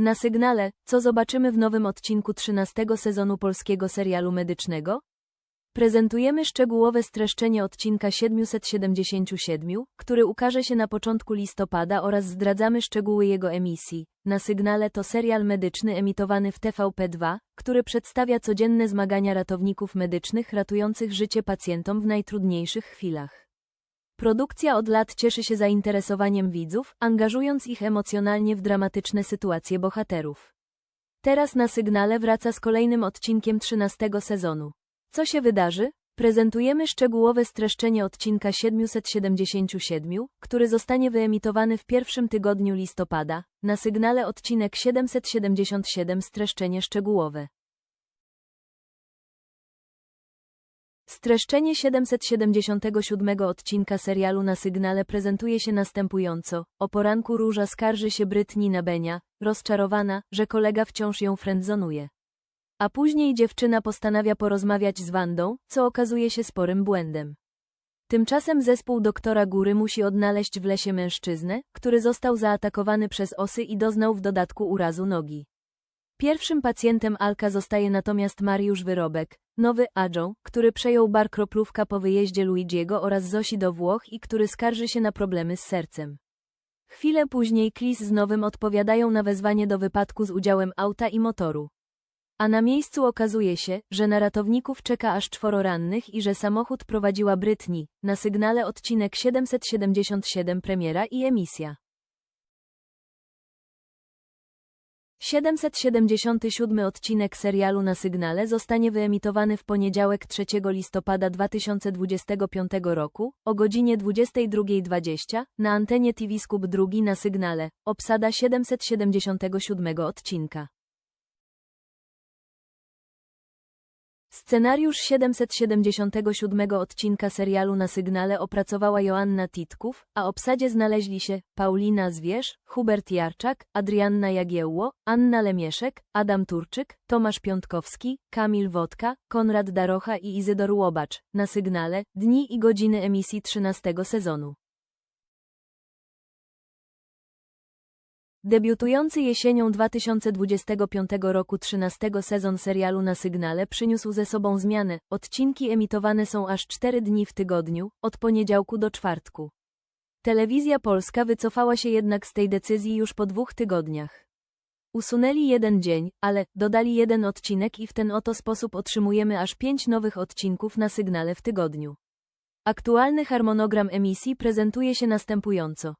Na sygnale, co zobaczymy w nowym odcinku 13 sezonu polskiego serialu medycznego? Prezentujemy szczegółowe streszczenie odcinka 777, który ukaże się na początku listopada oraz zdradzamy szczegóły jego emisji. Na sygnale to serial medyczny emitowany w TVP2, który przedstawia codzienne zmagania ratowników medycznych ratujących życie pacjentom w najtrudniejszych chwilach. Produkcja od lat cieszy się zainteresowaniem widzów, angażując ich emocjonalnie w dramatyczne sytuacje bohaterów. Teraz na sygnale wraca z kolejnym odcinkiem 13 sezonu. Co się wydarzy? Prezentujemy szczegółowe streszczenie odcinka 777, który zostanie wyemitowany w pierwszym tygodniu listopada. Na sygnale odcinek 777 streszczenie szczegółowe. Streszczenie 777 odcinka serialu na sygnale prezentuje się następująco. O poranku Róża skarży się Brytni na Benia, rozczarowana, że kolega wciąż ją frędzonuje. A później dziewczyna postanawia porozmawiać z Wandą, co okazuje się sporym błędem. Tymczasem zespół doktora Góry musi odnaleźć w lesie mężczyznę, który został zaatakowany przez osy i doznał w dodatku urazu nogi. Pierwszym pacjentem Alka zostaje natomiast Mariusz Wyrobek, nowy Adjo, który przejął bar kroplówka po wyjeździe Luigiego oraz Zosi do Włoch i który skarży się na problemy z sercem. Chwilę później Klis z Nowym odpowiadają na wezwanie do wypadku z udziałem auta i motoru. A na miejscu okazuje się, że na ratowników czeka aż czworo rannych i że samochód prowadziła Brytni. Na sygnale odcinek 777 premiera i emisja. 777 odcinek serialu na sygnale zostanie wyemitowany w poniedziałek 3 listopada 2025 roku o godzinie 22.20 na antenie TV Scoop 2 na sygnale. Obsada 777 odcinka. Scenariusz 777 odcinka serialu na sygnale opracowała Joanna Titków, a obsadzie znaleźli się Paulina Zwierz, Hubert Jarczak, Adrianna Jagiełło, Anna Lemieszek, Adam Turczyk, Tomasz Piątkowski, Kamil Wodka, Konrad Darocha i Izydor Łobacz. Na sygnale dni i godziny emisji 13 sezonu. Debiutujący jesienią 2025 roku 13 sezon serialu na sygnale przyniósł ze sobą zmianę. Odcinki emitowane są aż 4 dni w tygodniu, od poniedziałku do czwartku. Telewizja Polska wycofała się jednak z tej decyzji już po dwóch tygodniach. Usunęli jeden dzień, ale dodali jeden odcinek i w ten oto sposób otrzymujemy aż pięć nowych odcinków na sygnale w tygodniu. Aktualny harmonogram emisji prezentuje się następująco.